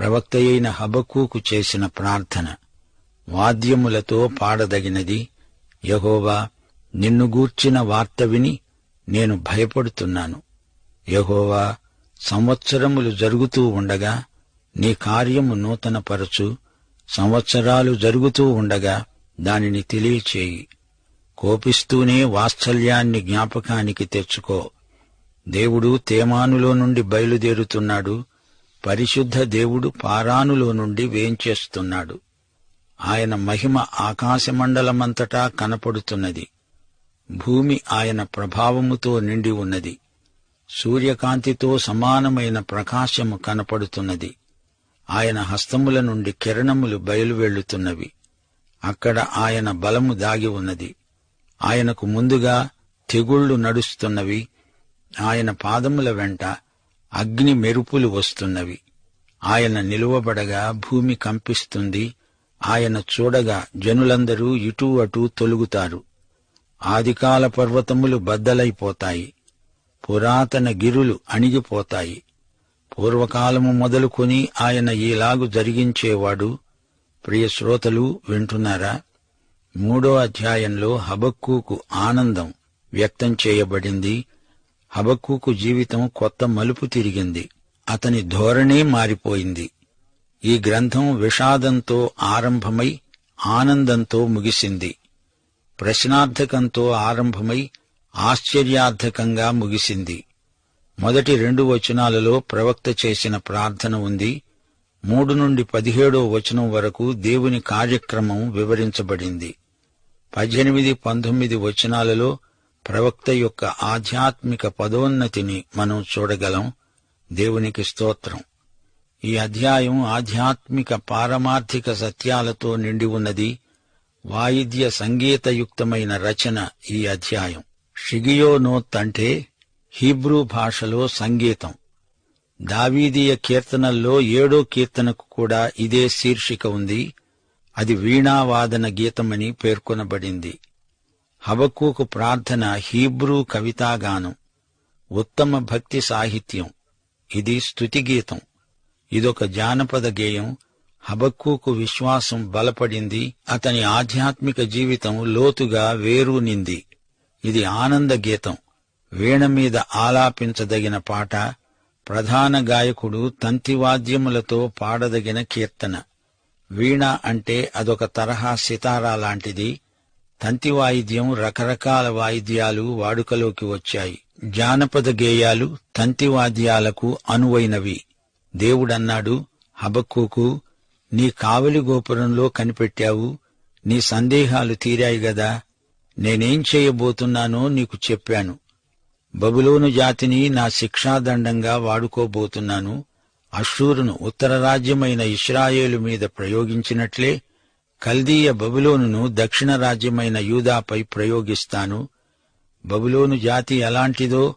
ప్రవక్తయైన హబకూకు చేసిన ప్రార్థన వాద్యములతో పాడదగినది. యహోవా నిన్ను గూర్చిన వార్త విని నేను భయపడుతున్నాను. యహోవా సంవత్సరములు జరుగుతూ ఉండగా నీ కార్యము నూతనపరచు. సంవత్సరాలు జరుగుతూ ఉండగా దానిని తెలియచేయి. కోపిస్తూనే వాత్సల్యాన్ని జ్ఞాపకానికి తెచ్చుకో. దేవుడు తేమానులో నుండి బయలుదేరుతున్నాడు. పరిశుద్ధ దేవుడు పారానులో నుండి వేంచేస్తున్నాడు. ఆయన మహిమ ఆకాశమండలమంతటా కనపడుతున్నది. భూమి ఆయన ప్రభావముతో నిండి ఉన్నది. సూర్యకాంతితో సమానమైన ప్రకాశము కనపడుతున్నది. ఆయన హస్తముల నుండి కిరణములు బయలువెళ్ళుతున్నవి అక్కడ ఆయన బలము దాగి ఉన్నది. ఆయనకు ముందుగా తెగుళ్ళు నడుస్తున్నవి. ఆయన పాదముల వెంట అగ్ని మెరుపులు వస్తున్నవి. ఆయన నిలువబడగా భూమి కంపిస్తుంది. ఆయన చూడగా జనులందరూ ఇటూ అటూ తొలుగుతారు. ఆదికాల పర్వతములు బద్దలైపోతాయి. పురాతన గిరులు అణిగిపోతాయి. పూర్వకాలము మొదలుకొని ఆయన ఈలాగు జరిగించేవాడు. ప్రియశ్రోతలు వింటున్నారా? మూడో అధ్యాయంలో హబక్కూకు ఆనందం వ్యక్తం చేయబడింది. హబక్కూకు జీవితం కొత్త మలుపు తిరిగింది. అతని ధోరణే మారిపోయింది. ఈ గ్రంథం విషాదంతో ఆరంభమై ఆనందంతో ముగిసింది. ప్రశ్నార్థకంతో ఆరంభమై ఆశ్చర్యార్థకంగా ముగిసింది. మొదటి రెండు వచనాలలో ప్రవక్త చేసిన ప్రార్థన ఉంది. మూడు నుండి పదిహేడో వచనం వరకు దేవుని కార్యక్రమం వివరించబడింది. పద్దెనిమిది పంతొమ్మిది వచనాలలో ప్రవక్త యొక్క ఆధ్యాత్మిక పదోన్నతిని మనం చూడగలం. దేవునికి స్తోత్రం. ఈ అధ్యాయం ఆధ్యాత్మిక పారమార్థిక సత్యాలతో నిండి ఉన్నది. వాయిద్య సంగీతయుక్తమైన రచన ఈ అధ్యాయం. షిగియోనోత్ అంటే హీబ్రూ భాషలో సంగీతం. దావీదీయ కీర్తనల్లో ఏడో కీర్తనకు కూడా ఇదే శీర్షిక ఉంది. అది వీణావాదన గీతమని పేర్కొనబడింది. హబక్కూకు ప్రార్థన హీబ్రూ కవితాగానం. ఉత్తమ భక్తి సాహిత్యం. ఇది స్తుతిగీతం. ఇదొక జానపద గేయం. హబక్కూకు విశ్వాసం బలపడింది. అతని ఆధ్యాత్మిక జీవితం లోతుగా వేరూనింది ఇది ఆనంద గీతం. వీణ మీద ఆలాపించదగిన పాట. ప్రధాన గాయకుడు తంతివాద్యములతో పాడదగిన కీర్తన. వీణ అంటే అదొక తరహా సితారా లాంటిది. తంతి వాయిద్యం రకరకాల వాయిద్యాలు వాడుకలోకి వచ్చాయి. జానపద గేయాలు తంతి వాద్యాలకు అనువైనవి. దేవుడన్నాడు హబక్కుకు నీ కావలి గోపురంలో కనిపెట్టావు నీ సందేహాలు తీరాయి గదా నేనేం చేయబోతున్నానో నీకు చెప్పాను. బబులోను జాతిని నా శిక్షాదండంగా వాడుకోబోతున్నాను. అషూరును ఉత్తర రాజ్యమైన ఇస్రాయేలు మీద ప్రయోగించినట్లే కల్దీయ బబులోనును దక్షిణ రాజ్యమైన యూదాపై ప్రయోగిస్తాను. బబులోను జాతి ఎలాంటిదో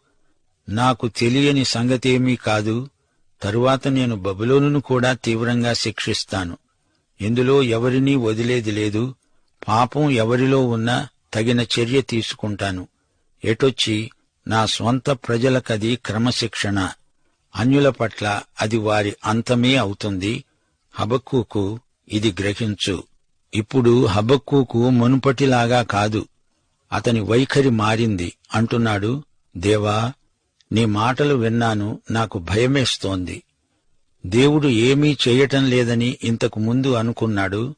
నాకు తెలియని సంగతేమీ కాదు. తరువాత నేను బబులోనును కూడా తీవ్రంగా శిక్షిస్తాను. ఇందులో ఎవరినీ వదిలేది లేదు. పాపం ఎవరిలో ఉన్నా తగిన చర్య తీసుకుంటాను. ఎటొచ్చి నా స్వంత ప్రజలకది క్రమశిక్షణ. అన్యుల పట్ల అది వారి అంతమే అవుతుంది. హబక్కుకు ఇది గ్రహించు. ఇప్పుడు హబక్కూకు మునుపటిలాగా కాదు. అతని వైఖరి మారింది. అంటున్నాడు దేవా నీ మాటలు విన్నాను నాకు భయమేస్తోంది. దేవుడు ఏమీ చేయటం లేదని ఇంతకు ముందు అనుకున్నాడు.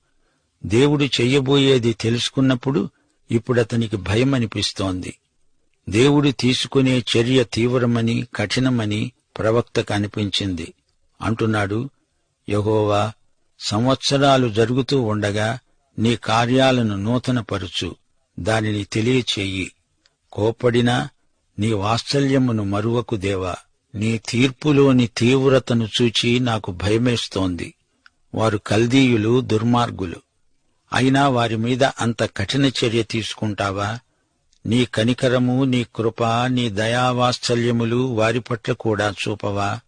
దేవుడు చెయ్యబోయేది తెలుసుకున్నప్పుడు ఇప్పుడతనికి భయమనిపిస్తోంది. దేవుడు తీసుకునే చర్య తీవ్రమని కఠినమని ప్రవక్తకు అనిపించింది. అంటున్నాడు యహోవా సంవత్సరాలు జరుగుతూ ఉండగా నీ కార్యాలను నూతనపరుచు దానిని తెలియచేయి. కోపడినా నీ వాత్సల్యమును మరువకు దేవా. నీ తీర్పులోని తీవ్రతను చూచి నాకు భయమేస్తోంది. వారు కల్దీయులు దుర్మార్గులు. అయినా వారి మీద అంత కఠిన చర్య తీసుకుంటావా? నీ కనికరము నీ కృప నీ దయావాత్సల్యములు వారి పట్ల కూడా చూపవా?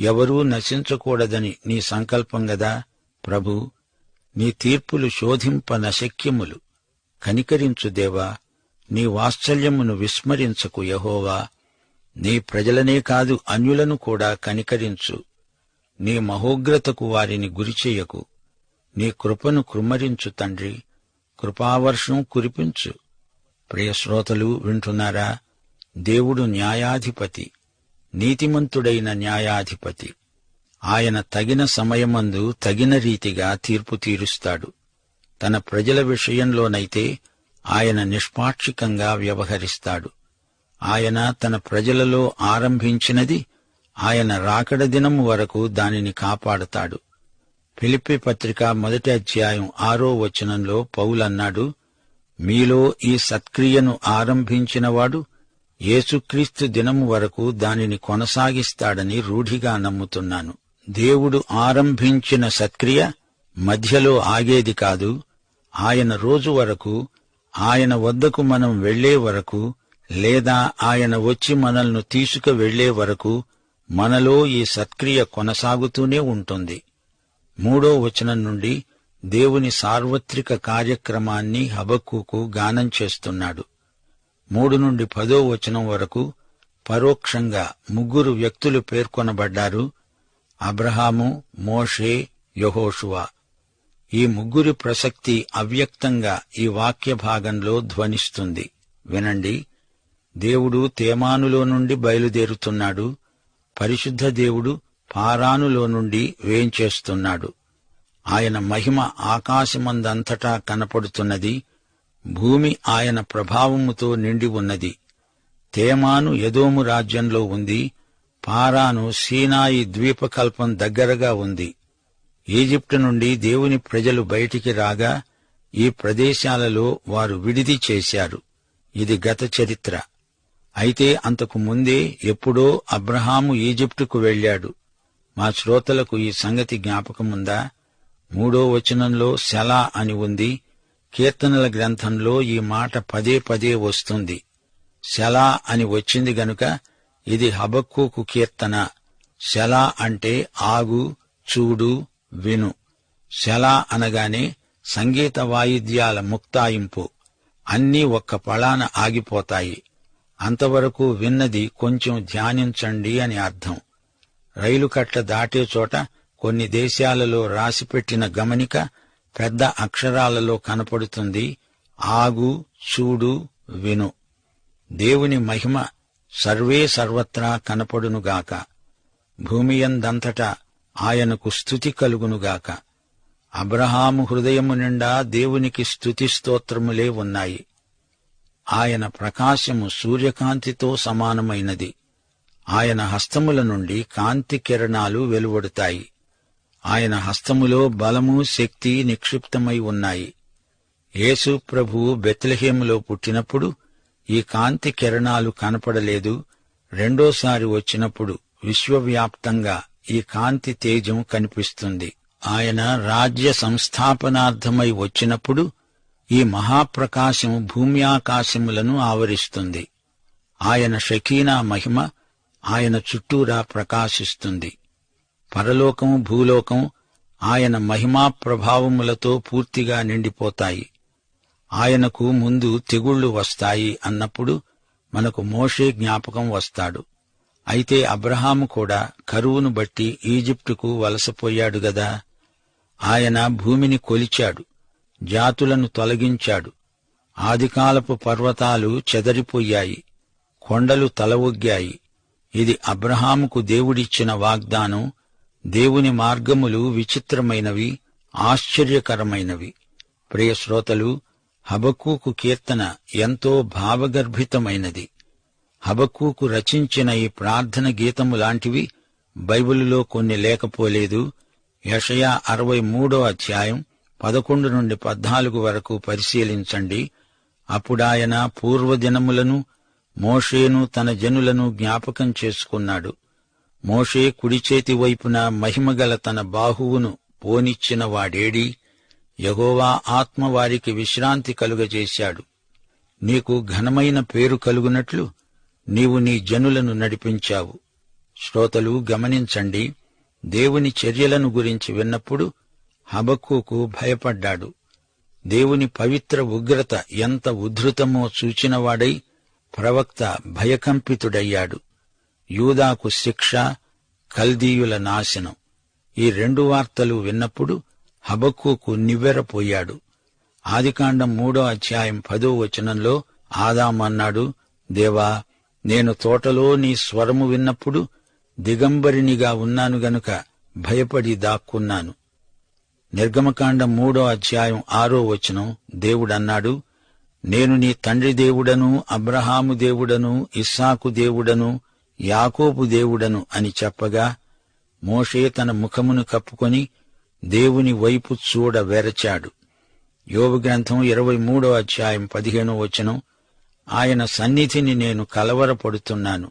ఎవరూ నశించకూడదని నీ సంకల్పం గదా ప్రభు? నీ తీర్పులు శోధింపనశక్యములు. కనికరించు దేవా నీ వాత్సల్యమును విస్మరించకు యహోవా. నీ ప్రజలనే కాదు అన్యులను కూడా కనికరించు. నీ మహోగ్రతకు వారిని గురిచెయ్యకు నీ కృపను కృమ్మరించు తండ్రి కృపావర్షం కురిపించు. ప్రియశ్రోతలు వింటున్నారా? దేవుడు న్యాయాధిపతి నీతిమంతుడైన న్యాయాధిపతి. ఆయన తగిన సమయమందు తగిన రీతిగా తీర్పు తీరుస్తాడు. తన ప్రజల విషయంలోనైతే ఆయన నిష్పాక్షికంగా వ్యవహరిస్తాడు. ఆయన తన ప్రజలలో ఆరంభించినది ఆయన రాకడ దినం వరకు దానిని కాపాడతాడు. ఫిలిప్పి పత్రిక మొదటి అధ్యాయం ఆరో వచనంలో పౌలన్నాడు మీలో ఈ సత్క్రియను ఆరంభించినవాడు యేసుక్రీస్తు దినం వరకు దానిని కొనసాగిస్తాడని రూఢిగా నమ్ముతున్నాను. దేవుడు ఆరంభించిన సత్క్రియ మధ్యలో ఆగేది కాదు. ఆయన రోజు వరకు ఆయన వద్దకు మనం వెళ్ళే వరకు లేదా ఆయన వచ్చి మనల్ని తీసుకు వెళ్ళే వరకు మనలో ఈ సత్క్రియ కొనసాగుతూనే ఉంటుంది. మూడో వచనం నుండి దేవుని సార్వత్రిక కార్యక్రమాన్ని హబక్కుకు గానం చేస్తున్నాడు. మూడు నుండి పదో వచనం వరకు పరోక్షంగా ముగ్గురు వ్యక్తులు పేర్కొనబడ్డారు. అబ్రహాము మోషే యహోషువా. ఈ ముగ్గురి ప్రసక్తి అవ్యక్తంగా ఈ వాక్య భాగంలో ధ్వనిస్తుంది. వినండి. దేవుడు తేమానులో నుండి బయలుదేరుతున్నాడు. పరిశుద్ధ దేవుడు పారానులో నుండి వేంచేస్తున్నాడు. ఆయన మహిమ ఆకాశమందంతటా కనపడుతున్నది. భూమి ఆయన ప్రభావముతో నిండి ఉన్నది. తేమాను యదోము రాజ్యంలో ఉంది. పారాను సీనాయి ద్వీపకల్పం దగ్గరగా ఉంది. ఈజిప్టు నుండి దేవుని ప్రజలు బయటికి రాగా ఈ ప్రదేశాలలో వారు విడిది చేశారు. ఇది గత చరిత్ర. అయితే అంతకు ముందే ఎప్పుడో అబ్రహాము ఈజిప్టుకు వెళ్ళాడు. మా శ్రోతలకు ఈ సంగతి జ్ఞాపకముందా? మూడో వచనంలో శలా అని ఉంది. కీర్తనల గ్రంథంలో ఈ మాట పదే పదే వస్తుంది. శలా అని వచ్చింది గనుక ఇది హబక్కుకు కీర్తన. శలా అంటే ఆగు చూడు విను. శలా అనగానే సంగీత వాయిద్యాల ముక్తాయింపు. అన్నీ ఒక్క పళాన ఆగిపోతాయి. అంతవరకు విన్నది కొంచెం ధ్యానించండి అని అర్థం. రైలు కట్ట దాటే చోట కొన్ని దేశాలలో రాసిపెట్టిన గమనిక పెద్ద అక్షరాలలో కనపడుతుంది. ఆగు చూడు విను. దేవుని మహిమ సర్వే సర్వత్రా కనపడునుగాక భూమియందంతటా ఆయనకు స్థుతి కలుగునుగాక అబ్రహాము హృదయము నిండా దేవునికి స్థుతి స్తోత్రములే ఉన్నాయి. ఆయన ప్రకాశము సూర్యకాంతితో సమానమైనది. ఆయన హస్తముల నుండి కాంతి కిరణాలు వెలువడుతాయి. ఆయన హస్తములో బలము శక్తి నిక్షిప్తమై ఉన్నాయి. యేసు ప్రభువు బెత్లహేములో పుట్టినప్పుడు ఈ కాంతి కిరణాలు కనపడలేదు. రెండోసారి వచ్చినప్పుడు విశ్వవ్యాప్తంగా ఈ కాంతి తేజం కనిపిస్తుంది. ఆయన రాజ్య సంస్థాపనార్థమై వచ్చినప్పుడు ఈ మహాప్రకాశం భూమ్యాకాశములను ఆవరిస్తుంది. ఆయన షకీనా మహిమ ఆయన చుట్టూరా ప్రకాశిస్తుంది. పరలోకం భూలోకం ఆయన మహిమా ప్రభావములతో పూర్తిగా నిండిపోతాయి. ఆయనకు ముందు తెగుళ్ళు వస్తాయి అన్నప్పుడు మనకు మోషే జ్ఞాపకం వస్తాడు. అయితే అబ్రహాము కూడా కరువును బట్టి ఈజిప్టుకు వలసపోయాడు గదా. ఆయన భూమిని కొలిచాడు జాతులను తొలగించాడు. ఆదికాలపు పర్వతాలు చెదరిపోయాయి కొండలు తలవొగ్గాయి. ఇది అబ్రహాముకు దేవుడిచ్చిన వాగ్దానం దేవుని మార్గములు విచిత్రమైనవి ఆశ్చర్యకరమైనవి. ప్రియ హబకూకు హబక్కూకు కీర్తన ఎంతో భావగర్భితమైనది. హబక్కూకు రచించిన ఈ ప్రార్థన గీతము లాంటివి బైబిలులో కొన్ని లేకపోలేదు. యషయా అరవై మూడో అధ్యాయం పదకొండు నుండి పద్నాలుగు వరకు పరిశీలించండి. అప్పుడాయన పూర్వదినములను మోషేను తన జనులను జ్ఞాపకం చేసుకున్నాడు. మోషే కుడిచేతి వైపున మహిమగల తన బాహువును పోనిచ్చిన వాడేడీ? యగోవా ఆత్మ వారికి విశ్రాంతి కలుగజేశాడు. నీకు ఘనమైన పేరు కలుగునట్లు నీవు నీ జనులను నడిపించావు. శ్రోతలు గమనించండి దేవుని చర్యలను గురించి విన్నప్పుడు హబక్కుకు భయపడ్డాడు. దేవుని పవిత్ర ఉగ్రత ఎంత ఉద్ధృతమో చూచినవాడై ప్రవక్త భయకంపితుడయ్యాడు. యూదాకు శిక్ష కల్దీయుల నాశనం. ఈ రెండు వార్తలు విన్నప్పుడు హబక్కూకు నివ్వెరపోయాడు. ఆదికాండం మూడో అధ్యాయం పదో వచనంలో ఆదామన్నాడు దేవా నేను తోటలో నీ స్వరము విన్నప్పుడు దిగంబరినిగా ఉన్నాను గనుక భయపడి దాక్కున్నాను. నిర్గమకాండం మూడో అధ్యాయం ఆరో వచనం దేవుడన్నాడు నేను నీ తండ్రి దేవుడను అబ్రహాము దేవుడను ఇస్సాకు దేవుడను యాకోబు దేవుడను అని చెప్పగా మోషే తన ముఖమును కప్పుకొని దేవుని వైపు చూడవెరచాడు యోగగ్రంథం యోగు గ్రంథం ఇరవై మూడో అధ్యాయం పదిహేనో వచనం ఆయన సన్నిధిని నేను కలవరపడుతున్నాను.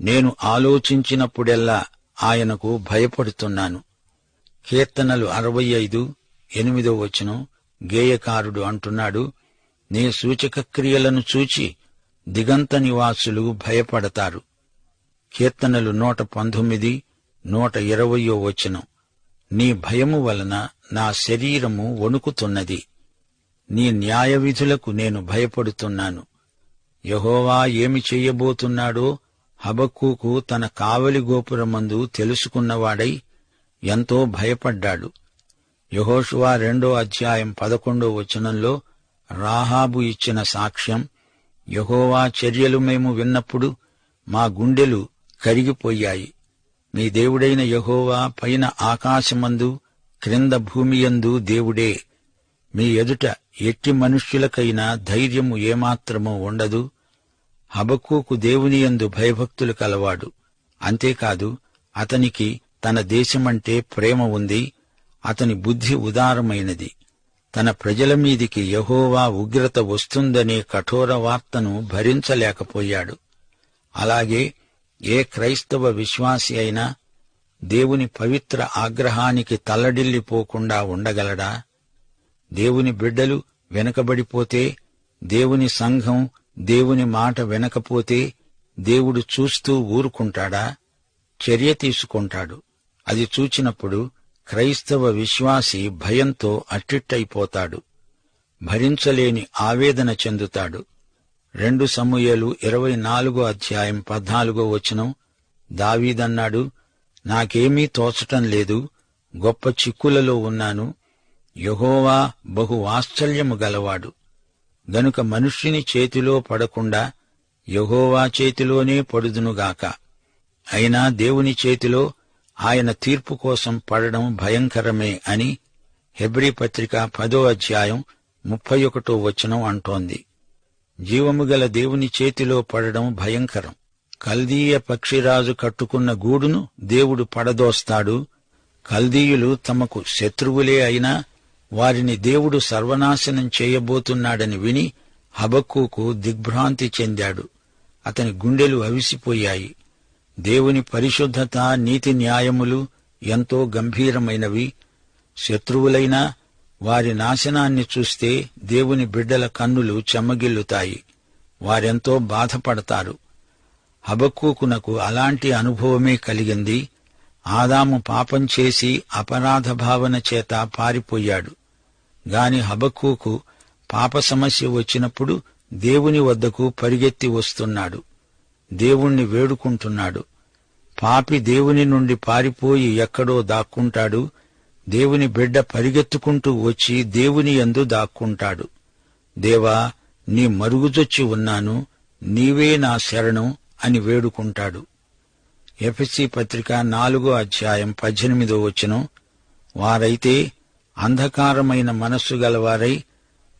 నేను ఆలోచించినప్పుడెల్లా ఆయనకు భయపడుతున్నాను. కీర్తనలు అరవై ఐదు ఎనిమిదో వచనం గేయకారుడు అంటున్నాడు నీ సూచక క్రియలను చూచి దిగంత నివాసులు భయపడతారు. కీర్తనలు నూట పంతొమ్మిది నూట ఇరవయో వచనం. నీ భయము వలన నా శరీరము వణుకుతున్నది. నీ న్యాయ విధులకు నేను భయపడుతున్నాను. యహోవా ఏమి చెయ్యబోతున్నాడో హబక్కూకు తన కావలి గోపురమందు తెలుసుకున్నవాడై ఎంతో భయపడ్డాడు. యహోషువా రెండో అధ్యాయం పదకొండో వచనంలో రాహాబు ఇచ్చిన సాక్ష్యం యహోవా చర్యలు మేము విన్నప్పుడు మా గుండెలు కరిగిపోయాయి. మీ దేవుడైన యహోవా పైన ఆకాశమందు క్రింద భూమియందు దేవుడే. మీ ఎదుట ఎట్టి మనుష్యులకైనా ధైర్యము ఏమాత్రమూ ఉండదు. హబక్కూకు దేవుని యందు భయభక్తులు కలవాడు. అంతేకాదు అతనికి తన దేశమంటే ప్రేమ ఉంది. అతని బుద్ధి ఉదారమైనది. తన ప్రజల మీదికి యహోవా ఉగ్రత వస్తుందనే కఠోర వార్తను భరించలేకపోయాడు. అలాగే ఏ క్రైస్తవ విశ్వాసి అయినా దేవుని పవిత్ర ఆగ్రహానికి తల్లడిల్లిపోకుండా ఉండగలడా? దేవుని బిడ్డలు వెనకబడిపోతే దేవుని సంఘం దేవుని మాట వెనకపోతే దేవుడు చూస్తూ ఊరుకుంటాడా? చర్య తీసుకుంటాడు. అది చూచినప్పుడు క్రైస్తవ విశ్వాసి భయంతో అట్టిట్టయిపోతాడు. భరించలేని ఆవేదన చెందుతాడు. రెండు సమూయేలు ఇరవై నాలుగో అధ్యాయం పద్నాలుగో వచనం. దావీదన్నాడు నాకేమీ తోచటం లేదు గొప్ప చిక్కులలో ఉన్నాను. యహోవా బహు ఆశ్చర్యము గలవాడు. గనుక మనుష్యుని చేతిలో పడకుండా యహోవా చేతిలోనే పడుదునుగాక. అయినా దేవుని చేతిలో ఆయన తీర్పు కోసం పడడం భయంకరమే అని హెబ్రీ పత్రిక పదో అధ్యాయం ముప్పై ఒకటో వచనం అంటోంది. జీవము గల దేవుని చేతిలో పడడం భయంకరం. కల్దీయ పక్షిరాజు కట్టుకున్న గూడును దేవుడు పడదోస్తాడు. కల్దీయులు తమకు శత్రువులే అయినా వారిని దేవుడు సర్వనాశనం చేయబోతున్నాడని విని హబక్కుకు దిగ్భ్రాంతి చెందాడు. అతని గుండెలు అవిసిపోయాయి. దేవుని పరిశుద్ధత నీతి న్యాయములు ఎంతో గంభీరమైనవి. శత్రువులైనా వారి నాశనాన్ని చూస్తే దేవుని బిడ్డల కన్నులు చెమ్మగిల్లుతాయి వారెంతో బాధపడతారు. హబక్కూకునకు అలాంటి అనుభవమే కలిగింది. ఆదాము పాపం చేసి అపరాధ భావన చేత పారిపోయాడు. గాని హబక్కూకు పాప సమస్య వచ్చినప్పుడు దేవుని వద్దకు పరిగెత్తి వస్తున్నాడు. దేవుణ్ణి వేడుకుంటున్నాడు. పాపి దేవుని నుండి పారిపోయి ఎక్కడో దాక్కుంటాడు. దేవుని బిడ్డ పరిగెత్తుకుంటూ వచ్చి దేవుని యందు దాక్కుంటాడు. దేవా నీ మరుగుజొచ్చి ఉన్నాను నీవే నా శరణం అని వేడుకుంటాడు. ఎఫ్ఎస్సి పత్రిక నాలుగో అధ్యాయం పద్దెనిమిదో వచనం. వారైతే అంధకారమైన మనస్సు గలవారై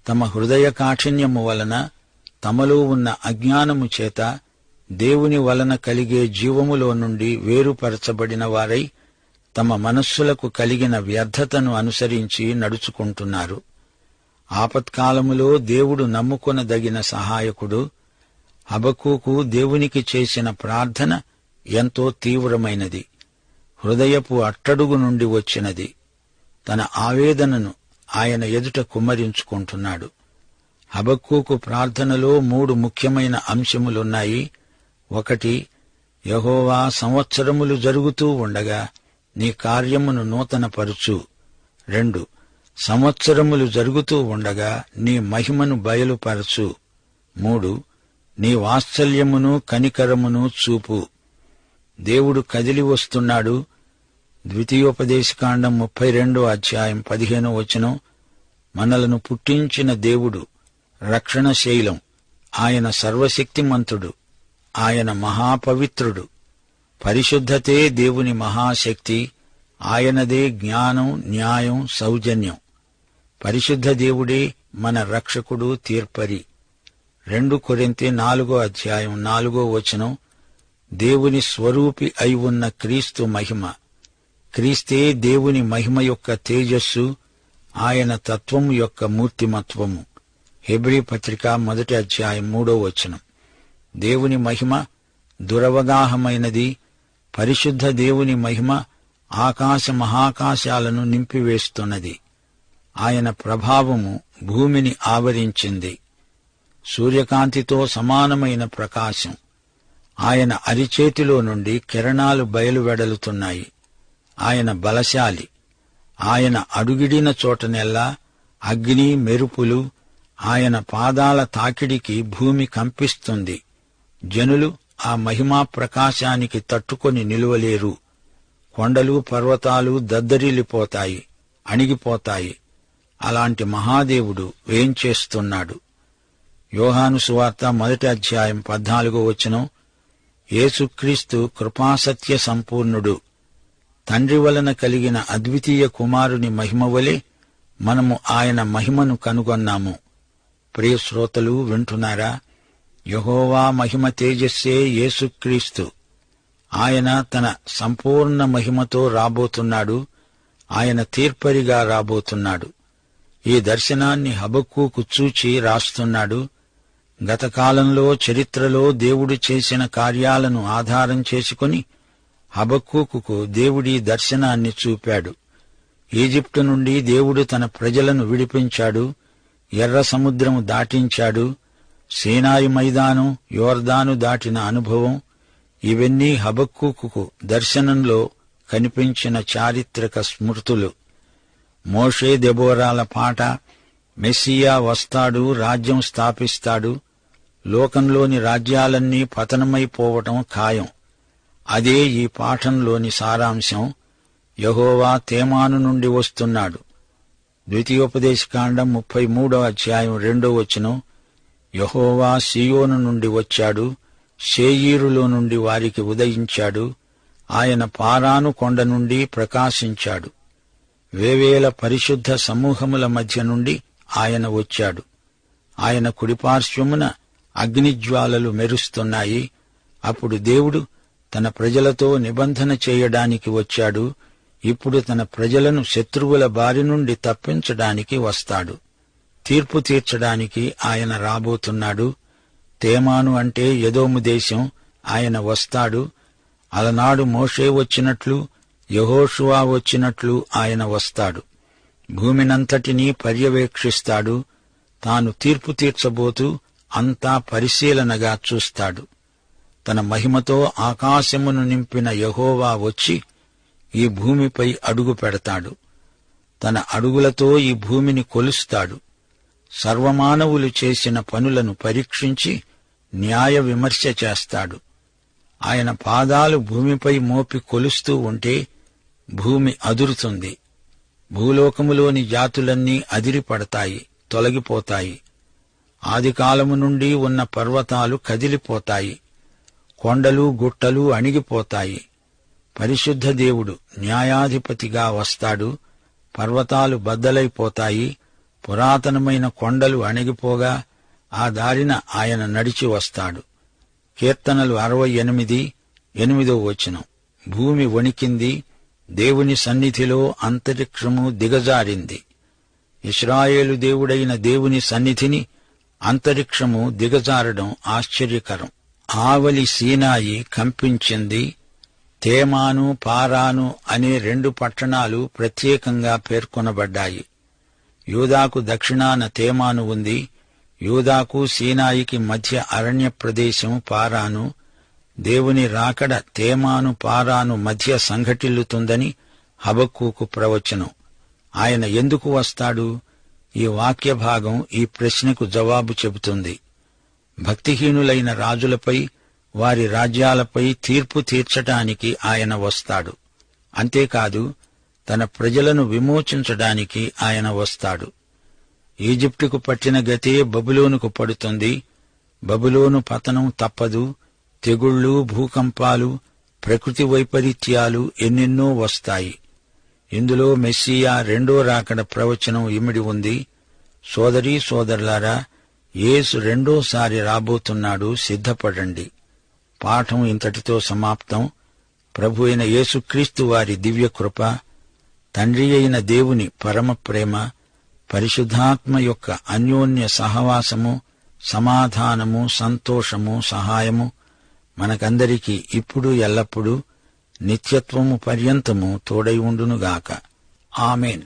తమ హృదయ కాఠిన్యము వలన తమలో ఉన్న అజ్ఞానము చేత దేవుని వలన కలిగే జీవములో నుండి వేరుపరచబడిన వారై తమ మనస్సులకు కలిగిన వ్యర్థతను అనుసరించి నడుచుకుంటున్నారు. ఆపత్కాలములో దేవుడు నమ్ముకొనదగిన సహాయకుడు. హబకూకు దేవునికి చేసిన ప్రార్థన ఎంతో తీవ్రమైనది. హృదయపు అట్టడుగు నుండి వచ్చినది. తన ఆవేదనను ఆయన ఎదుట కుమ్మరించుకుంటున్నాడు. హబక్కూకు ప్రార్థనలో మూడు ముఖ్యమైన అంశములున్నాయి. ఒకటి యహోవా సంవత్సరములు జరుగుతూ ఉండగా నీ కార్యమును నూతనపరుచు. రెండు సంవత్సరములు జరుగుతూ ఉండగా నీ మహిమను బయలుపరచు. మూడు నీ వాత్సల్యమును కనికరమును చూపు. దేవుడు కదిలి వస్తున్నాడు. ద్వితీయోపదేశకాండం ముప్పై రెండో అధ్యాయం పదిహేనో వచనం. మనలను పుట్టించిన దేవుడు రక్షణ శైలం. ఆయన సర్వశక్తిమంతుడు. ఆయన మహాపవిత్రుడు. పరిశుద్ధతే దేవుని మహాశక్తి ఆయనదే జ్ఞానం న్యాయం సౌజన్యం. పరిశుద్ధ దేవుడే మన రక్షకుడు తీర్పరి. రెండు కొరింతి నాలుగో అధ్యాయం నాలుగో వచనం దేవుని స్వరూపి అయి ఉన్న క్రీస్తు మహిమ. క్రీస్తే దేవుని మహిమ యొక్క తేజస్సు ఆయన తత్వము యొక్క మూర్తిమత్వము. హెబ్రి పత్రిక మొదటి అధ్యాయం మూడో వచనం. దేవుని మహిమ దురవగాహమైనది పరిశుద్ధ దేవుని మహిమ ఆకాశ మహాకాశాలను నింపివేస్తున్నది. ఆయన ప్రభావము భూమిని ఆవరించింది. సూర్యకాంతితో సమానమైన ప్రకాశం. ఆయన అరిచేతిలో నుండి కిరణాలు బయలువెడలుతున్నాయి. ఆయన బలశాలి. ఆయన అడుగిడిన చోటనెల్లా అగ్ని మెరుపులు ఆయన పాదాల తాకిడికి భూమి కంపిస్తుంది. జనులు ఆ మహిమా ప్రకాశానికి తట్టుకొని నిలువలేరు. కొండలు పర్వతాలు దద్దరిల్లిపోతాయి అణిగిపోతాయి. అలాంటి మహాదేవుడు వేంచేస్తున్నాడు యోహాను సువార్త మొదటి అధ్యాయం పద్నాలుగో వచనం. యేసుక్రీస్తు కృపాసత్య సంపూర్ణుడు. తండ్రి వలన కలిగిన అద్వితీయ కుమారుని మహిమ వలె మనము ఆయన మహిమను కనుగొన్నాము. ప్రియ శ్రోతలు వింటున్నారా? యహోవా మహిమ తేజస్సే యేసుక్రీస్తు. ఆయన తన సంపూర్ణ మహిమతో రాబోతున్నాడు. ఆయన తీర్పరిగా రాబోతున్నాడు. ఈ దర్శనాన్ని హబక్కు చూచి రాస్తున్నాడు. గతకాలంలో చరిత్రలో దేవుడు చేసిన కార్యాలను ఆధారం చేసుకుని హబక్కూకుకు దేవుడి దర్శనాన్ని చూపాడు. ఈజిప్టు నుండి దేవుడు తన ప్రజలను విడిపించాడు. ఎర్ర సముద్రము దాటించాడు. సీనాయి మైదానం యోర్దాను దాటిన అనుభవం ఇవన్నీ హబక్కుకు దర్శనంలో కనిపించిన చారిత్రక స్మృతులు. మోషే దెబోరాల పాట మెస్సియా వస్తాడు రాజ్యం స్థాపిస్తాడు లోకంలోని రాజ్యాలన్నీ పతనమైపోవటం ఖాయం. అదే ఈ పాఠంలోని సారాంశం యహోవా తేమాను నుండి వస్తున్నాడు. ద్వితీయోపదేశకాండం ముప్పై మూడో అధ్యాయం రెండో వచనం యహోవా సియోను నుండి వచ్చాడు షేయీరులో నుండి వారికి ఉదయించాడు ఆయన పారాను కొండ నుండి ప్రకాశించాడు. వేవేల పరిశుద్ధ సమూహముల మధ్య నుండి ఆయన వచ్చాడు. ఆయన కుడిపార్శ్వమున అగ్నిజ్వాలలు మెరుస్తున్నాయి. అప్పుడు దేవుడు తన ప్రజలతో నిబంధన చేయడానికి వచ్చాడు. ఇప్పుడు తన ప్రజలను శత్రువుల బారి నుండి తప్పించడానికి వస్తాడు. తీర్పు తీర్చడానికి ఆయన రాబోతున్నాడు. తేమాను అంటే యదోము దేశం ఆయన వస్తాడు. అలనాడు మోషే వచ్చినట్లు యహోషువా వచ్చినట్లు ఆయన వస్తాడు. భూమినంతటినీ పర్యవేక్షిస్తాడు. తాను తీర్పు తీర్చబోతూ అంతా పరిశీలనగా చూస్తాడు. తన మహిమతో ఆకాశమును నింపిన యహోవా వచ్చి ఈ భూమిపై అడుగు పెడతాడు. తన అడుగులతో ఈ భూమిని కొలుస్తాడు. సర్వమానవులు చేసిన పనులను పరీక్షించి న్యాయ విమర్శ చేస్తాడు. ఆయన పాదాలు భూమిపై మోపి కొలుస్తూ ఉంటే భూమి అదురుతుంది. భూలోకములోని జాతులన్నీ అదిరిపడతాయి తొలగిపోతాయి. ఆదికాలము నుండి ఉన్న పర్వతాలు కదిలిపోతాయి. కొండలు గుట్టలు అణిగిపోతాయి. పరిశుద్ధ దేవుడు న్యాయాధిపతిగా వస్తాడు. పర్వతాలు బద్దలైపోతాయి. పురాతనమైన కొండలు అణిగిపోగా ఆ దారిన ఆయన నడిచి వస్తాడు. కీర్తనలు అరవై ఎనిమిది ఎనిమిదో వచనం. భూమి వణికింది దేవుని సన్నిధిలో అంతరిక్షము దిగజారింది. ఇస్రాయేలు దేవుడైన దేవుని సన్నిధిని అంతరిక్షము దిగజారడం ఆశ్చర్యకరం. ఆవలి సీనాయి కంపించింది తేమాను పారాను అనే రెండు పట్టణాలు ప్రత్యేకంగా పేర్కొనబడ్డాయి. యూదాకు దక్షిణాన తేమాను ఉంది. యూదాకు సీనాయికి మధ్య అరణ్య ప్రదేశం పారాను. దేవుని రాకడ తేమాను పారాను మధ్య సంఘటిల్లుతుందని హబక్కూకు ప్రవచనం. ఆయన ఎందుకు వస్తాడు? ఈ వాక్య భాగం ఈ ప్రశ్నకు జవాబు చెబుతుంది. భక్తిహీనులైన రాజులపై వారి రాజ్యాలపై తీర్పు తీర్చటానికి ఆయన వస్తాడు. అంతేకాదు తన ప్రజలను విమోచించడానికి ఆయన వస్తాడు. ఈజిప్టుకు పట్టిన గతే బబులోనుకు పడుతుంది. బబులోను పతనం తప్పదు. తెగుళ్ళు భూకంపాలు ప్రకృతి వైపరీత్యాలు ఎన్నెన్నో వస్తాయి. ఇందులో మెస్సియా రెండో రాకడ ప్రవచనం ఇమిడి ఉంది. సోదరీ సోదరులారా యేసు రెండోసారి రాబోతున్నాడు సిద్ధపడండి. పాఠం ఇంతటితో సమాప్తం. ప్రభు అయిన యేసుక్రీస్తు వారి దివ్య కృప తండ్రి అయిన దేవుని పరమ ప్రేమ పరిశుద్ధాత్మ యొక్క అన్యోన్య సహవాసము సమాధానము సంతోషము సహాయము మనకందరికీ ఇప్పుడు ఎల్లప్పుడూ నిత్యత్వము పర్యంతము తోడై ఉండునుగాక. ఆమెన్.